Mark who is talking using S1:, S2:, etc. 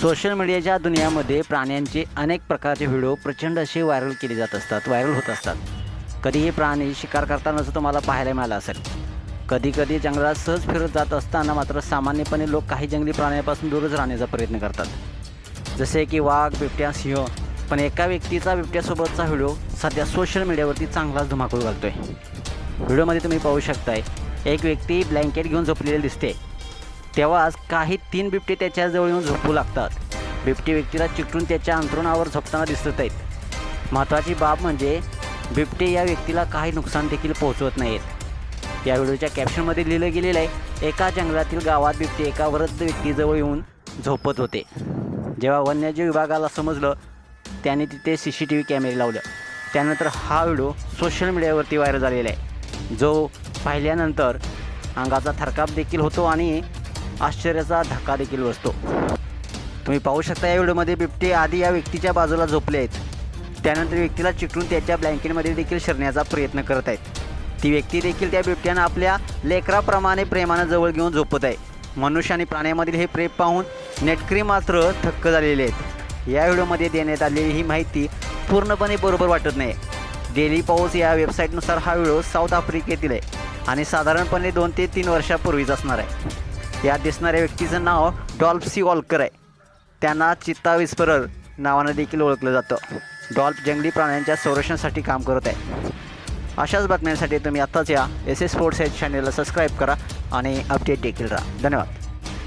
S1: Social मीडियाच्या दुनियामध्ये प्राण्यांचे अनेक प्रकारचे व्हिडिओ प्रचंड असे व्हायरल केले जात असतात व्हायरल होत असतात. कधीही प्राणी शिकार करतानाच तुम्हाला पाहायला मिळालं असेल कधी कधी जंगलात सहज फिरत जात असताना मात्र सामान्यपणे लोक काही जंगली प्राण्यांपासून दूरच राहण्याचा प्रयत्न करतात. जसे की वाघ बिबट्या सिंह पण एका व्यक्तीचा बिबट्यासोबतचा व्हिडिओ सध्या सोशल मीडियावरती चांगलाच धुमाकूळ घालतोय. व्हिडिओमध्ये तुम्ही पाहू शकताय एक व्यक्ती ब्लँकेट घेऊन झोपलेली दिसते. तेव्हाच काही तीन बिबटे त्याच्याजवळ येऊन झोपू लागतात. बिबटे व्यक्तीला चिकटून त्याच्या अंतरुणावर झोपताना दिसत आहेत. महत्त्वाची बाब म्हणजे बिबटे या व्यक्तीला काही नुकसान देखील पोहोचवत नाहीत. या व्हिडिओच्या कॅप्शनमध्ये लिहिलं गेलेलं आहे एका जंगलातील गावात बिबटे एका वृद्ध व्यक्तीजवळ येऊन झोपत होते. जेव्हा वन्यजीव विभागाला समजलं त्याने तिथे सी सी टी व्ही कॅमेरे लावलं. त्यानंतर हा व्हिडिओ सोशल मीडियावरती व्हायरल झालेला आहे. जो पाहिल्यानंतर अंगाचा थरकाप देखील होतो आणि आश्चर्याचा धक्का देखील बसतो. तुम्ही पाहू शकता या व्हिडिओमध्ये बिबटे आधी या व्यक्तीच्या बाजूला झोपले आहेत. त्यानंतर व्यक्तीला चिकटून त्याच्या ब्लँकेटमध्ये देखील शिरण्याचा प्रयत्न करत आहेत. ती व्यक्ती देखील त्या बिबट्यानं आपल्या लेकराप्रमाणे प्रेमानं जवळ घेऊन झोपत आहे. मनुष्य आणि प्राण्यामधील हे प्रेम पाहून नेटकरी मात्र थक्क झालेले आहेत. या व्हिडिओमध्ये देण्यात आलेली ही माहिती पूर्णपणे बरोबर वाटत नाही. डेली पाऊस या वेबसाईटनुसार हा व्हिडिओ साऊथ आफ्रिकेतील आहे आणि साधारणपणे दोन ते तीन वर्षापूर्वीच असणार आहे. यात दिसणाऱ्या व्यक्तीचं नाव डॉल्फ सी वॉल्कर आहे. त्यांना चित्ता विस्परर नावानं देखील ओळखलं जातं. डॉल्फ जंगली प्राण्यांच्या संरक्षणासाठी काम करत आहे. अशाच बातम्यांसाठी तुम्ही आत्ताच या एस एस स्पोर्ट्स या चॅनेलला सबस्क्राईब करा आणि अपडेट देखील राहा. धन्यवाद.